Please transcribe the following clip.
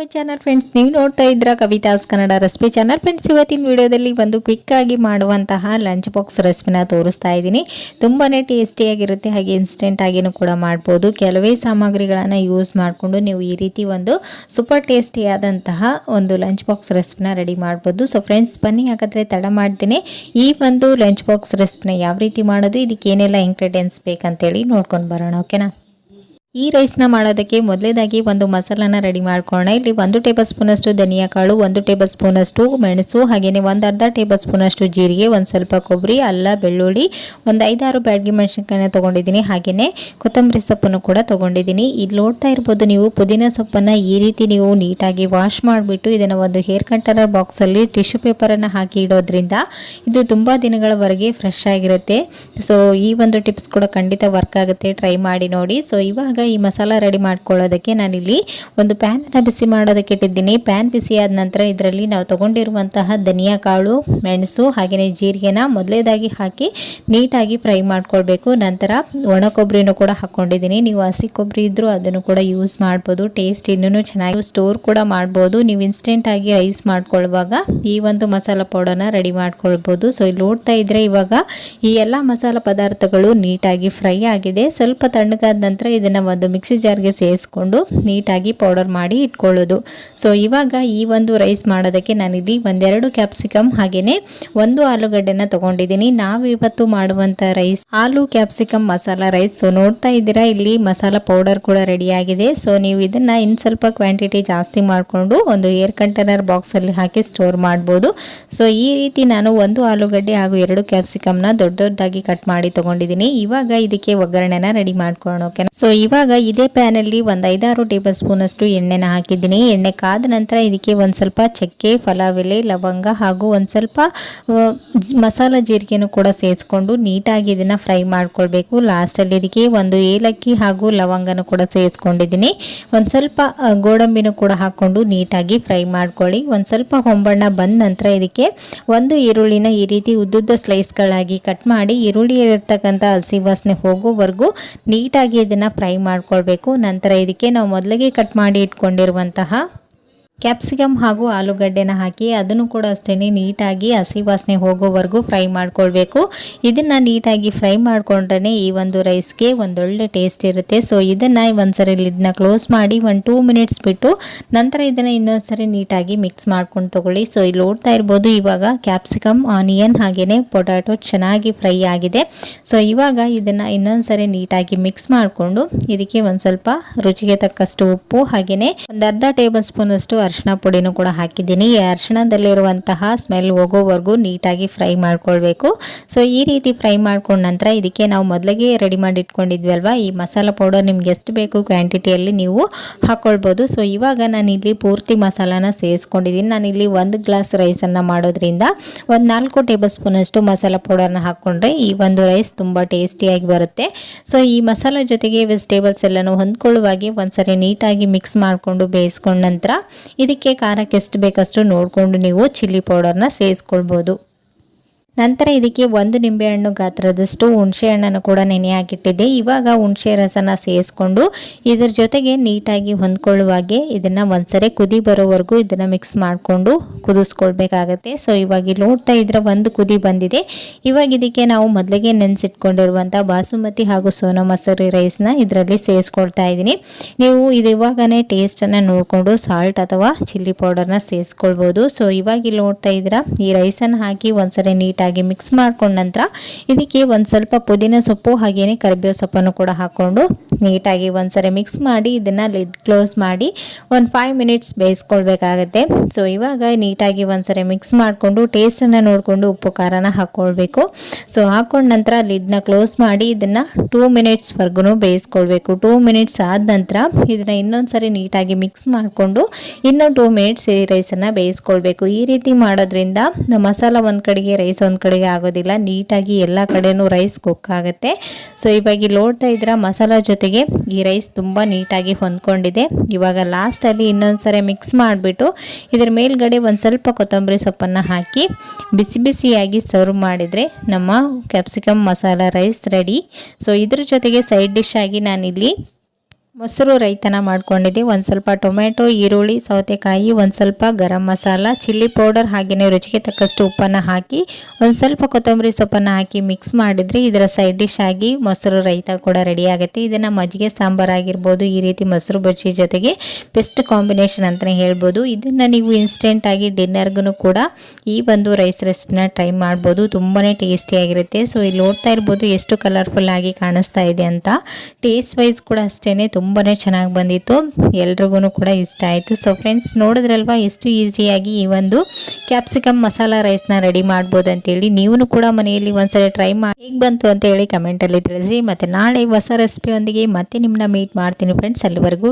Our channel friends, ನೀವು ನೋಡ್ತಾ ಇದ್ರ Kavitha's Kannada recipe channel. Friends, ಇವತ್ತಿನ ವಿಡಿಯೋದಲ್ಲಿ ಒಂದು ಕ್ವಿಕ್ ಆಗಿ ಮಾಡುವಂತಹ ಲಂಚ್ ಬಾಕ್ಸ್ ರೆಸಿಪಿನ ತೋರಿಸ್ತಾ ಇದ್ದೀನಿ. ತುಂಬಾ ಟೇಸ್ಟಿಯಾಗಿರುತ್ತೆ ಹಾಗೆ ಇನ್ಸ್ಟೆಂಟ್ ಆಗಿನೂ ಕೂಡ ಮಾಡ್ಬೋದು. ಕೆಲವೇ ಸಾಮಗ್ರಿಗಳನ್ನು ಯೂಸ್ ಮಾಡಿಕೊಂಡು ನೀವು ಈ ರೀತಿ ಒಂದು ಸೂಪರ್ ಟೇಸ್ಟಿಯಾದಂತಹ ಒಂದು ಲಂಚ್ ಬಾಕ್ಸ್ ರೆಸಿಪಿನ ರೆಡಿ ಮಾಡ್ಬೋದು. ಸೊ ಫ್ರೆಂಡ್ಸ್ ಬನ್ನಿ, ಹಾಗಾದರೆ ತಡ ಮಾಡ್ತೀನಿ. ಈ ಒಂದು ಲಂಚ್ ಬಾಕ್ಸ್ ರೆಸಿಪಿನ ಯಾವ ರೀತಿ ಮಾಡೋದು, ಇದಕ್ಕೆ ಏನೆಲ್ಲ ಇಂಗ್ರೀಡಿಯೆಂಟ್ಸ್ ಬೇಕಂತೇಳಿ ನೋಡ್ಕೊಂಡು ಬರೋಣ ಓಕೆನಾ ಈ ರೈಸ್ನ ಮಾಡೋದಕ್ಕೆ ಮೊದಲೇದಾಗಿ ಒಂದು ಮಸಾಲನ ರೆಡಿ ಮಾಡ್ಕೊಳ್ಳೋಣ ಇಲ್ಲಿ ಒಂದು ಟೇಬಲ್ ಸ್ಪೂನಷ್ಟು ಧನಿಯಾ ಕಾಳು, ಒಂದು ಟೇಬಲ್ ಸ್ಪೂನಷ್ಟು ಮೆಣಸು ಹಾಗೆಯೇ ಒಂದು ಅರ್ಧ ಟೇಬಲ್ ಸ್ಪೂನಷ್ಟು ಜೀರಿಗೆ, ಒಂದು ಸ್ವಲ್ಪ ಕೊಬ್ಬರಿ, ಅಲ್ಲ ಬೆಳ್ಳುಳ್ಳಿ, ಒಂದು ಐದಾರು ಬ್ಯಾಡ್ಗಿ ಮೆಣಸಿನ್ಕಾಯಿನ ತೊಗೊಂಡಿದ್ದೀನಿ. ಹಾಗೆಯೇ ಕೊತ್ತಂಬರಿ ಸೊಪ್ಪನ್ನು ಕೂಡ ತೊಗೊಂಡಿದ್ದೀನಿ. ಇಲ್ಲಿ ನೋಡ್ತಾ ಇರ್ಬೋದು ನೀವು, ಪುದೀನ ಸೊಪ್ಪನ್ನು ಈ ರೀತಿ ನೀವು ನೀಟಾಗಿ ವಾಶ್ ಮಾಡಿಬಿಟ್ಟು ಇದನ್ನು ಒಂದು ಹೇರ್ ಬಾಕ್ಸ್ ಬಾಕ್ಸಲ್ಲಿ ಟಿಶ್ಯೂ ಪೇಪರನ್ನು ಹಾಕಿ ಇಡೋದ್ರಿಂದ ಇದು ತುಂಬ ದಿನಗಳವರೆಗೆ ಫ್ರೆಶ್ ಆಗಿರುತ್ತೆ. ಸೊ ಈ ಒಂದು ಟಿಪ್ಸ್ ಕೂಡ ಖಂಡಿತ ವರ್ಕ್ ಆಗುತ್ತೆ. ಟ್ರೈ ಮಾಡಿ ನೋಡಿ. ಸೊ ಇವಾಗ ಈ ಮಸಾಲ ರೆಡಿ ಮಾಡ್ಕೊಳ್ಳೋದಕ್ಕೆ ನಾನಿಲ್ಲಿ ಒಂದು ಪ್ಯಾನನ್ನು ಬಿಸಿ ಮಾಡೋದಕ್ಕೆ ಇಟ್ಟಿದ್ದೀನಿ. ಪ್ಯಾನ್ ಬಿಸಿ ಆದ ನಂತರ ಇದರಲ್ಲಿ ನಾವು ತೊಗೊಂಡಿರುವಂತಹ ಧನಿಯಾ ಕಾಳು, ಮೆಣಸು, ಹಾಗೆಯೇ ಜೀರಿಗೆನ ಮೊದಲೇದಾಗಿ ಹಾಕಿ ನೀಟಾಗಿ ಫ್ರೈ ಮಾಡ್ಕೊಳ್ಬೇಕು. ನಂತರ ಒಣ ಕೊಬ್ಬರಿನೂ ಕೂಡ ಹಾಕ್ಕೊಂಡಿದ್ದೀನಿ. ನೀವು ಹಸಿ ಕೊಬ್ಬರಿ ಇದ್ದರೂ ಅದನ್ನು ಕೂಡ ಯೂಸ್ ಮಾಡ್ಬೋದು. ಟೇಸ್ಟ್ ಇನ್ನೂ ಚೆನ್ನಾಗಿ ಸ್ಟೋರ್ ಕೂಡ ಮಾಡ್ಬೋದು. ನೀವು ಇನ್ಸ್ಟೆಂಟ್ ಆಗಿ ರೈಸ್ ಮಾಡ್ಕೊಳ್ಳುವಾಗ ಈ ಒಂದು ಮಸಾಲ ಪೌಡರ್ನ ರೆಡಿ ಮಾಡ್ಕೊಳ್ಬೋದು. ಸೊ, ಇಲ್ಲಿ ನೋಡ್ತಾ ಇದ್ರೆ ಇವಾಗ ಈ ಎಲ್ಲ ಮಸಾಲ ಪದಾರ್ಥಗಳು ನೀಟಾಗಿ ಫ್ರೈ ಆಗಿದೆ. ಸ್ವಲ್ಪ ತಣ್ಣಗಾದ ನಂತರ ಇದನ್ನು ಒಂದು ಮಿಕ್ಸಿ ಜಾರ್ಗೆ ಸೇರಿಸ್ಕೊಂಡು ನೀಟಾಗಿ ಪೌಡರ್ ಮಾಡಿ ಇಟ್ಕೊಳ್ಳೋದು. ಸೊ ಇವಾಗ ಈ ಒಂದು ರೈಸ್ ಮಾಡೋದಕ್ಕೆ ನಾನಿಲ್ಲಿ ಒಂದೆರಡು ಕ್ಯಾಪ್ಸಿಕಮ್ ಹಾಗೆಯೇ ಒಂದು ಆಲೂಗಡ್ಡೆನ ತೊಗೊಂಡಿದ್ದೀನಿ. ನಾವು ಇವತ್ತು ಮಾಡುವಂಥ ರೈಸ್ ಆಲೂ ಕ್ಯಾಪ್ಸಿಕಮ್ ಮಸಾಲ ರೈಸ್ ಸೊ ನೋಡ್ತಾ ಇದ್ದೀರಾ, ಇಲ್ಲಿ ಮಸಾಲ ಪೌಡರ್ ಕೂಡ ರೆಡಿ ಆಗಿದೆ. ಸೊ ನೀವು ಇದನ್ನ ಇನ್ನು ಸ್ವಲ್ಪ ಕ್ವಾಂಟಿಟಿ ಜಾಸ್ತಿ ಮಾಡಿಕೊಂಡು ಒಂದು ಏರ್ ಕಂಟೈನರ್ ಬಾಕ್ಸಲ್ಲಿ ಹಾಕಿ ಸ್ಟೋರ್ ಮಾಡ್ಬೋದು. ಸೊ ಈ ರೀತಿ ನಾನು ಒಂದು ಆಲೂಗಡ್ಡೆ ಹಾಗೂ ಎರಡು ಕ್ಯಾಪ್ಸಿಕಮ್ನ ದೊಡ್ಡ ದೊಡ್ಡದಾಗಿ ಕಟ್ ಮಾಡಿ ತೊಗೊಂಡಿದ್ದೀನಿ. ಇವಾಗ ಇದಕ್ಕೆ ಒಗ್ಗರಣೆನ ರೆಡಿ ಮಾಡ್ಕೊಳ್ಳೋಕೆ. ಸೊ ಇವಾಗ ಇದೇ ಪ್ಯಾನಲ್ಲಿ ಒಂದು ಐದಾರು ಟೇಬಲ್ ಸ್ಪೂನ್ ಅಷ್ಟು ಎಣ್ಣೆನ ಹಾಕಿದ್ದೀನಿ. ಎಣ್ಣೆ ಕಾದ ನಂತರ ಇದಕ್ಕೆ ಒಂದು ಸ್ವಲ್ಪ ಚಕ್ಕೆ, ಫಲಾವೆಲೆ, ಲವಂಗ ಹಾಗೂ ಒಂದು ಸ್ವಲ್ಪ ಮಸಾಲ ಜೀರಿಗೆನೂ ಕೂಡ ಸೇರಿಸ್ಕೊಂಡು ನೀಟಾಗಿ ಇದನ್ನು ಫ್ರೈ ಮಾಡ್ಕೊಳ್ಬೇಕು. ಲಾಸ್ಟಲ್ಲಿ ಇದಕ್ಕೆ ಒಂದು ಏಲಕ್ಕಿ ಹಾಗೂ ಲವಂಗನೂ ಕೂಡ ಸೇರಿಸ್ಕೊಂಡಿದ್ದೀನಿ. ಒಂದು ಸ್ವಲ್ಪ ಗೋಡಂಬಿನೂ ಕೂಡ ಹಾಕ್ಕೊಂಡು ನೀಟಾಗಿ ಫ್ರೈ ಮಾಡ್ಕೊಳ್ಳಿ. ಒಂದು ಸ್ವಲ್ಪ ಹೊಂಬಣ್ಣ ಬಂದ ನಂತರ ಇದಕ್ಕೆ ಒಂದು ಈರುಳ್ಳಿನ ಈ ರೀತಿ ಉದ್ದುದ್ದ ಸ್ಲೈಸ್ಗಳಾಗಿ ಕಟ್ ಮಾಡಿ, ಈರುಳ್ಳಿ ಇರತಕ್ಕಂಥ ಹಸಿ ವಾಸನೆ ಹೋಗೋವರೆಗೂ ನೀಟಾಗಿ ಇದನ್ನು ಫ್ರೈ ಮಾಡ್ಕೊಳ್ಬೇಕು. ನಂತರ ಇದಕ್ಕೆ ನಾವು ಮೊದಲಿಗೆ ಕಟ್ ಮಾಡಿ ಇಟ್ಕೊಂಡಿರುವಂತಹ ಕ್ಯಾಪ್ಸಿಕಮ್ ಹಾಗೂ ಆಲೂಗಡ್ಡೆನ ಹಾಕಿ ಅದನ್ನು ಕೂಡ ಅಷ್ಟೇ ನೀಟಾಗಿ ಹಸಿ ವಾಸನೆ ಹೋಗೋವರೆಗೂ ಫ್ರೈ ಮಾಡ್ಕೊಳ್ಬೇಕು. ಇದನ್ನು ನೀಟಾಗಿ ಫ್ರೈ ಮಾಡಿಕೊಂಡ್ರೆ ಈ ಒಂದು ರೈಸ್ಗೆ ಒಂದೊಳ್ಳೆ ಟೇಸ್ಟ್ ಇರುತ್ತೆ. ಸೊ ಇದನ್ನು ಒಂದ್ಸರಿ ಲಿಡ್ನ ಕ್ಲೋಸ್ ಮಾಡಿ ಒಂದು ಟೂ ಮಿನಿಟ್ಸ್ ಬಿಟ್ಟು ನಂತರ ಇದನ್ನು ಇನ್ನೊಂದ್ಸರಿ ನೀಟಾಗಿ ಮಿಕ್ಸ್ ಮಾಡ್ಕೊಂಡು ತಗೊಳ್ಳಿ. ಸೊ ಇಲ್ಲಿ ನೋಡ್ತಾ ಇರ್ಬೋದು. ಇವಾಗ ಕ್ಯಾಪ್ಸಿಕಮ್ ಆನಿಯನ್ ಹಾಗೆಯೇ ಪೊಟ್ಯಾಟೊ ಚೆನ್ನಾಗಿ ಫ್ರೈ ಆಗಿದೆ. ಸೊ ಇವಾಗ ಇದನ್ನು ಇನ್ನೊಂದ್ಸರಿ ನೀಟಾಗಿ ಮಿಕ್ಸ್ ಮಾಡಿಕೊಂಡು ಇದಕ್ಕೆ ಒಂದು ಸ್ವಲ್ಪ ರುಚಿಗೆ ತಕ್ಕಷ್ಟು ಉಪ್ಪು ಹಾಗೆಯೇ ಒಂದು ಅರ್ಧ ಟೇಬಲ್ ಸ್ಪೂನ್ ಅಷ್ಟು ಅರಿಶಿನ ಪುಡಿನೂ ಕೂಡ ಹಾಕಿದ್ದೀನಿ. ಈ ಅರಿಶಿಣದಲ್ಲಿರುವಂತಹ ಸ್ಮೆಲ್ ಹೋಗೋವರೆಗೂ ನೀಟಾಗಿ ಫ್ರೈ ಮಾಡ್ಕೊಳ್ಬೇಕು. ಸೊ ಈ ರೀತಿ ಫ್ರೈ ಮಾಡ್ಕೊಂಡ ನಂತರ ಇದಕ್ಕೆ ನಾವು ಮೊದಲಿಗೆ ರೆಡಿ ಮಾಡಿ ಇಟ್ಕೊಂಡಿದ್ವಿ ಅಲ್ವಾ ಈ ಮಸಾಲ ಪೌಡರ್ ನಿಮ್ಗೆ ಎಷ್ಟು ಬೇಕು ಕ್ವಾಂಟಿಟಿಯಲ್ಲಿ ನೀವು ಹಾಕ್ಕೊಳ್ಬೋದು ಸೊ ಇವಾಗ ನಾನು ಇಲ್ಲಿ ಪೂರ್ತಿ ಮಸಾಲಾನ ಸೇರಿಸ್ಕೊಂಡಿದ್ದೀನಿ. ನಾನು ಇಲ್ಲಿ ಒಂದು ಗ್ಲಾಸ್ ರೈಸನ್ನು ಮಾಡೋದ್ರಿಂದ ಒಂದು ನಾಲ್ಕು ಟೇಬಲ್ ಸ್ಪೂನಷ್ಟು ಮಸಾಲ ಪೌಡರ್ನ ಹಾಕ್ಕೊಂಡ್ರೆ ಈ ಒಂದು ರೈಸ್ ತುಂಬ ಟೇಸ್ಟಿಯಾಗಿ ಬರುತ್ತೆ. ಸೊ ಈ ಮಸಾಲ ಜೊತೆಗೆ ವೆಜಿಟೇಬಲ್ಸ್ ಎಲ್ಲನೂ ಹೊಂದ್ಕೊಳ್ಳುವಾಗೆ ಒಂದ್ಸರಿ ನೀಟಾಗಿ ಮಿಕ್ಸ್ ಮಾಡಿಕೊಂಡು ಬೇಯಿಸ್ಕೊಂಡ ನಂತರ ಇದಕ್ಕೆ ಖಾರಕ್ಕೆ ಎಷ್ಟು ಬೇಕಷ್ಟು ನೋಡಿಕೊಂಡು ನೀವು ಚಿಲ್ಲಿ ಪೌಡರ್ನ ಸೇರಿಸ್ಕೊಳ್ಬೋದು. ನಂತರ ಇದಕ್ಕೆ ಒಂದು ನಿಂಬೆಹಣ್ಣು ಗಾತ್ರದಷ್ಟು ಹುಣಸೆ ಹಣ್ಣನ್ನು ಕೂಡ ನೆನೆ ಹಾಕಿಟ್ಟಿದ್ದೆ. ಇವಾಗ ಹುಣಸೆ ರಸನ ಸೇರಿಸ್ಕೊಂಡು ಇದರ ಜೊತೆಗೆ ನೀಟಾಗಿ ಹೊಂದ್ಕೊಳ್ಳುವಾಗೆ ಇದನ್ನು ಒಂದ್ಸರಿ ಕುದಿ ಬರೋವರೆಗೂ ಇದನ್ನು ಮಿಕ್ಸ್ ಮಾಡಿಕೊಂಡು ಕುದಿಸ್ಕೊಳ್ಬೇಕಾಗತ್ತೆ. ಸೊ ಇವಾಗ ಇಲ್ಲಿ ನೋಡ್ತಾ ಇದ್ರೆ ಒಂದು ಕುದಿ ಬಂದಿದೆ. ಇವಾಗ ಇದಕ್ಕೆ ನಾವು ಮೊದಲಿಗೆ ನೆನೆಸಿಟ್ಕೊಂಡಿರುವಂಥ ಬಾಸುಮತಿ ಹಾಗೂ ಸೋನಾ ಮಸೂರಿ ರೈಸ್ನ ಇದರಲ್ಲಿ ಸೇರಿಸ್ಕೊಳ್ತಾ ಇದ್ದೀನಿ. ನೀವು ಇದು ಇವಾಗನೇ ಟೇಸ್ಟನ್ನು ನೋಡಿಕೊಂಡು ಸಾಲ್ಟ್ ಅಥವಾ ಚಿಲ್ಲಿ ಪೌಡರ್ನ ಸೇರಿಸ್ಕೊಳ್ಬೋದು. ಸೊ ಇವಾಗ ಇಲ್ಲಿ ನೋಡ್ತಾ ಇದ್ದೀರಾ ಈ ರೈಸನ್ನು ಹಾಕಿ ಒಂದ್ಸರಿ ನೀಟಾಗಿ ನೀಟಾಗಿ ಮಿಕ್ಸ್ ಮಾಡ್ಕೊಂಡ ನಂತರ ಇದಕ್ಕೆ ಒಂದು ಸ್ವಲ್ಪ ಪುದೀನ ಸೊಪ್ಪು ಹಾಗೆಯೇ ಕರಿಬೇವು ಸೊಪ್ಪನ್ನು ಕೂಡ ಹಾಕ್ಕೊಂಡು ನೀಟಾಗಿ ಒಂದ್ಸರಿ ಮಿಕ್ಸ್ ಮಾಡಿ ಇದನ್ನು ಲಿಡ್ ಕ್ಲೋಸ್ ಮಾಡಿ ಒಂದು ಫೈವ್ ಮಿನಿಟ್ಸ್ ಬೇಯಿಸ್ಕೊಳ್ಬೇಕಾಗತ್ತೆ. ಸೊ ಇವಾಗ ನೀಟಾಗಿ ಒಂದ್ಸರಿ ಮಿಕ್ಸ್ ಮಾಡಿಕೊಂಡು ಟೇಸ್ಟನ್ನು ನೋಡಿಕೊಂಡು ಉಪ್ಪು, ಖಾರನ ಹಾಕ್ಕೊಳ್ಬೇಕು ಸೊ ಹಾಕೊಂಡ ನಂತರ ಲಿಡ್ನ ಕ್ಲೋಸ್ ಮಾಡಿ ಇದನ್ನು ಟೂ ಮಿನಿಟ್ಸ್ವರೆಗೂ ಬೇಯಿಸ್ಕೊಳ್ಬೇಕು. ಟೂ ಮಿನಿಟ್ಸ್ ಆದ ನಂತರ ಇದನ್ನು ಇನ್ನೊಂದ್ಸರಿ ನೀಟಾಗಿ ಮಿಕ್ಸ್ ಮಾಡಿಕೊಂಡು ಇನ್ನೂ ಟೂ ಮಿನಿಟ್ಸ್ ಈ ರೈಸನ್ನು ಬೇಯಿಸ್ಕೊಳ್ಬೇಕು. ಈ ರೀತಿ ಮಾಡೋದ್ರಿಂದ ಮಸಾಲ ಒಂದು ಕಡೆಗೆ ರೈಸ್ ಒಂದು ಕಡೆಗೆ ಆಗೋದಿಲ್ಲ. ನೀಟಾಗಿ ಎಲ್ಲ ಕಡೆನೂ ರೈಸ್ ಕುಕ್ ಆಗುತ್ತೆ. ಸೊ ಇವಾಗ ಇಲ್ಲಿ ನೋಡ್ತಾ ಇದ್ರೆ ಮಸಾಲ ಜೊತೆಗೆ ಈ ರೈಸ್ ತುಂಬ ನೀಟಾಗಿ ಹೊಂದ್ಕೊಂಡಿದೆ. ಇವಾಗ ಲಾಸ್ಟಲ್ಲಿ ಇನ್ನೊಂದು ಸರಿ ಮಿಕ್ಸ್ ಮಾಡಿಬಿಟ್ಟು ಇದ್ರ ಮೇಲ್ಗಡೆ ಒಂದು ಸ್ವಲ್ಪ ಕೊತ್ತಂಬರಿ ಸೊಪ್ಪನ್ನು ಹಾಕಿ ಬಿಸಿ ಬಿಸಿಯಾಗಿ ಸರ್ವ್ ಮಾಡಿದರೆ ನಮ್ಮ capsicum masala rice ready so ಇದ್ರ ಜೊತೆಗೆ ಸೈಡ್ ಡಿಶ್ ಆಗಿ ನಾನಿಲ್ಲಿ ಮೊಸರು ರೈತನ ಮಾಡ್ಕೊಂಡಿದ್ದೆ. ಒಂದು ಸ್ವಲ್ಪ ಟೊಮೆಟೊ ಈರುಳ್ಳಿ, ಸೌತೆಕಾಯಿ, ಒಂದು ಸ್ವಲ್ಪ ಗರಂ ಮಸಾಲ, ಚಿಲ್ಲಿ ಪೌಡರ್ ಹಾಗೆಯೇ ರುಚಿಗೆ ತಕ್ಕಷ್ಟು ಉಪ್ಪನ್ನು ಹಾಕಿ, ಒಂದು ಸ್ವಲ್ಪ ಕೊತ್ತಂಬರಿ ಸೊಪ್ಪನ್ನು ಹಾಕಿ ಮಿಕ್ಸ್ ಮಾಡಿದರೆ ಇದರ ಸೈಡ್ ಡಿಶ್ ಆಗಿ ಮೊಸರು ರೈತ ಕೂಡ ರೆಡಿ ಆಗುತ್ತೆ. ಇದನ್ನು ಮಜ್ಜಿಗೆ, ಸಾಂಬಾರ್ ಆಗಿರ್ಬೋದು, ಈ ರೀತಿ ಮೊಸರು ಬಜ್ಜಿ ಜೊತೆಗೆ ಬೆಸ್ಟ್ ಕಾಂಬಿನೇಷನ್ ಅಂತಲೇ ಹೇಳ್ಬೋದು. ಇದನ್ನು ನೀವು ಇನ್ಸ್ಟೆಂಟಾಗಿ ಡಿನ್ನರ್ಗೂ ಕೂಡ ಈ ಒಂದು ರೈಸ್ ರೆಸಿಪಿನ ಟ್ರೈ ಮಾಡ್ಬೋದು. ತುಂಬಾ ಟೇಸ್ಟಿಯಾಗಿರುತ್ತೆ ಸೊ ಇಲ್ಲಿ ನೋಡ್ತಾ ಇರ್ಬೋದು ಎಷ್ಟು ಕಲರ್ಫುಲ್ ಆಗಿ ಕಾಣಿಸ್ತಾ ಇದೆ ಅಂತ. ಟೇಸ್ಟ್ ವೈಸ್ ಕೂಡ ಅಷ್ಟೇ ತುಂಬಾ ಚೆನ್ನಾಗಿ ಬಂದಿತ್ತು. ಎಲ್ರಿಗೂ ಕೂಡ ಇಷ್ಟ ಆಯಿತು. ಸೊ ಫ್ರೆಂಡ್ಸ್ ನೋಡಿದ್ರಲ್ವ, ಎಷ್ಟು ಈಸಿಯಾಗಿ ಈ ಒಂದು ಕ್ಯಾಪ್ಸಿಕಮ್ ಮಸಾಲ ರೈಸ್ನ ರೆಡಿ ಮಾಡ್ಬೋದು ಅಂತೇಳಿ ನೀವು ಕೂಡ ಮನೆಯಲ್ಲಿ ಒಂದ್ಸಲ ಟ್ರೈ ಮಾಡಿ ಹೇಗೆ ಬಂತು ಅಂತ ಹೇಳಿ ಕಮೆಂಟಲ್ಲಿ ತಿಳಿಸಿ. ಮತ್ತು ನಾಳೆ ಹೊಸ ರೆಸಿಪಿಯೊಂದಿಗೆ ಮತ್ತೆ ನಿಮ್ಮನ್ನ ಮೀಟ್ ಮಾಡ್ತೀನಿ ಫ್ರೆಂಡ್ಸ್ ಅಲ್ಲಿವರೆಗೂ